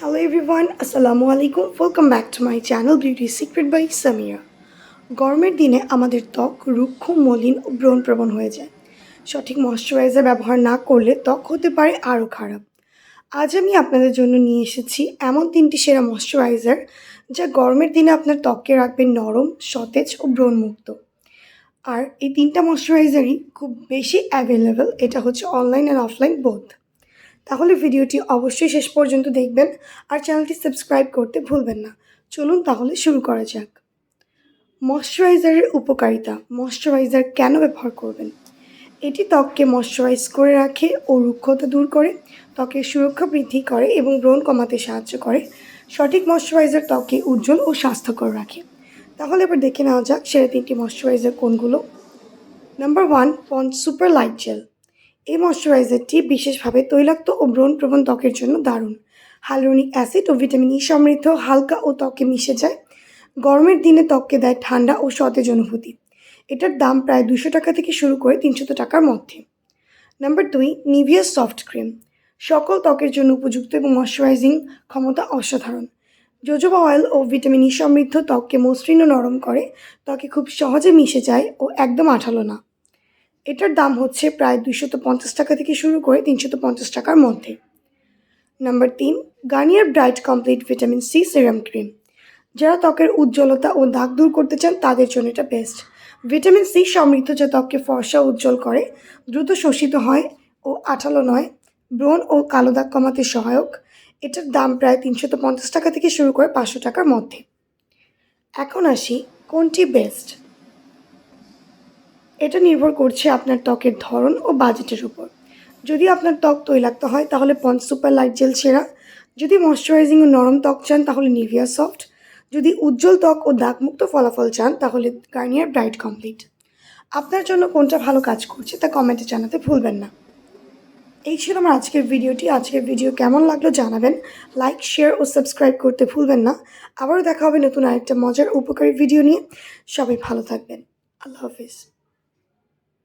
Hello everyone, Assalamu alaikum. Welcome back to my channel Beauty Secret by Samira. গরমের দিনে আমাদের ত্বক রুক্ষ মলিন ও ব্রণপ্রবণ হয়ে যায়। সঠিক ময়শ্চারাইজার ব্যবহার না করলে ত্বক হতে পারে আরও খারাপ। আজ আমি আপনাদের জন্য নিয়ে এসেছি এমন তিনটি সেরা ময়শ্চারাইজার যা গরমের দিনে আপনার ত্বককে রাখবে নরম সতেজ ও ব্রণমুক্ত। আর এই তিনটা ময়শ্চারাইজারই খুব বেশি অ্যাভেলেবেল এটা হচ্ছে অনলাইন অ্যান্ড অফলাইন বোথ তাহলে ভিডিওটি অবশ্যই শেষ পর্যন্ত দেখবেন আর চ্যানেলটি সাবস্ক্রাইব করতে ভুলবেন না। চলুন তাহলে শুরু করা যাক। ময়শ্চারাইজারের উপকারিতা। ময়শ্চারাইজার কেন ব্যবহার করবেন? এটি ত্বককে ময়শ্চারাইজ করে রাখে ও রুক্ষতা দূর করে, ত্বকের সুরক্ষা বৃদ্ধি করে এবং ব্রণ কমাতে সাহায্য করে। সঠিক ময়শ্চারাইজার ত্বককে উজ্জ্বল ও স্বাস্থ্যকর রাখে। তাহলে এবার দেখে নেওয়া যাক সেরা তিনটি ময়শ্চারাইজার কোনগুলো। Number one Pond's super light gel. এই ময়শ্চারাইজারটি বিশেষভাবে তৈলাক্ত ও ব্রণপ্রবণ ত্বকের জন্য দারুণ। হাইলোনিক অ্যাসিড ও ভিটামিন ই সমৃদ্ধ, হালকা ও ত্বকে মিশে যায়। গরমের দিনে ত্বককে দেয় ঠান্ডা ও সতেজ অনুভূতি। এটার দাম প্রায় দুশো টাকা থেকে শুরু করে তিনশত টাকার মধ্যে। নাম্বার দুই নিভিয়া সফট ক্রিম সকল ত্বকের জন্য উপযুক্ত এবং ময়শ্চারাইজিং ক্ষমতা অসাধারণ। জোজোবা অয়েল ও ভিটামিন ই সমৃদ্ধ ত্বককে মসৃণ ও নরম করে, ত্বকে খুব সহজে মিশে যায় ও একদম আঠালো না। এটার দাম হচ্ছে প্রায় দুশত পঞ্চাশ টাকা থেকে শুরু করে তিনশত পঞ্চাশ টাকার মধ্যে। নাম্বার তিন Garnier bright complete vitamin C serum cream যারা ত্বকের উজ্জ্বলতা ও দাগ দূর করতে চান, তাদের জন্য এটা বেস্ট ভিটামিন সি সমৃদ্ধ যা ত্বককে ফর্সা, উজ্জ্বল করে, দ্রুত শোষিত হয় ও আঠালো নয়, ব্রণ ও কালো দাগ কমাতে সহায়ক। এটার দাম প্রায় তিনশত পঞ্চাশ টাকা থেকে শুরু করে পাঁচশো টাকার মধ্যে। এখন আসি কোনটি বেস্ট এটা নির্ভর করছে আপনার ত্বকের ধরন ও বাজেটের উপর। যদি আপনার ত্বক তৈলাক্ত হয়, তাহলে পঞ্চ সুপার লাইট জেল সেরা। যদি ময়শ্চারাইজিং ও নরম ত্বক চান, তাহলে নিভিয়া সফট। যদি উজ্জ্বল ত্বক ও দাগমুক্ত ফলাফল চান, তাহলে গার্নিয়ার ব্রাইট কমপ্লিট। আপনার জন্য কোনটা ভালো কাজ করছে, তা কমেন্টে জানাতে ভুলবেন না। এই ছিল আমার আজকের ভিডিওটি। আজকের ভিডিও কেমন লাগল জানাবেন। লাইক শেয়ার ও সাবস্ক্রাইব করতে ভুলবেন না। আবারও দেখা হবে নতুন আরেকটা মজার, উপকারী ভিডিও নিয়ে। সবাই ভালো থাকবেন। আল্লাহ হাফিজ।